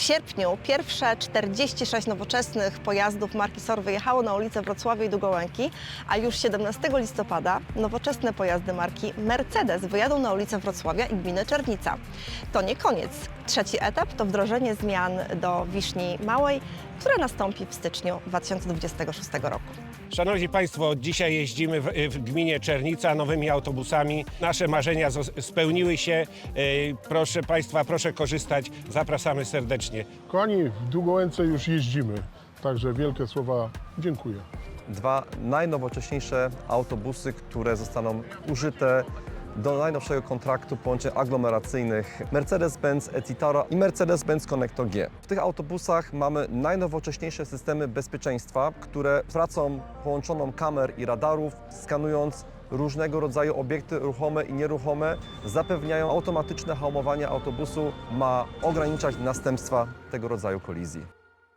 W sierpniu pierwsze 46 nowoczesnych pojazdów marki SOR wyjechało na ulicę Wrocławia i Długołęki, a już 17 listopada nowoczesne pojazdy marki Mercedes wyjadą na ulicę Wrocławia i gminy Czernica. To nie koniec. Trzeci etap to wdrożenie zmian do Wiszni Małej, które nastąpi w styczniu 2026 roku. Szanowni Państwo, dzisiaj jeździmy w, gminie Czernica nowymi autobusami. Nasze marzenia spełniły się. E, Proszę Państwa, proszę korzystać. Zapraszamy serdecznie. Kochani, w Długołęce już jeździmy, także wielkie słowa dziękuję. dwa najnowocześniejsze autobusy, które zostaną użyte do najnowszego kontraktu połączeń aglomeracyjnych Mercedes-Benz e-Citaro i Mercedes-Benz Connecto G. W tych autobusach mamy najnowocześniejsze systemy bezpieczeństwa, które pracą połączoną kamer i radarów, skanując różnego rodzaju obiekty ruchome i nieruchome, zapewniają automatyczne hamowanie autobusu, ma ograniczać następstwa tego rodzaju kolizji.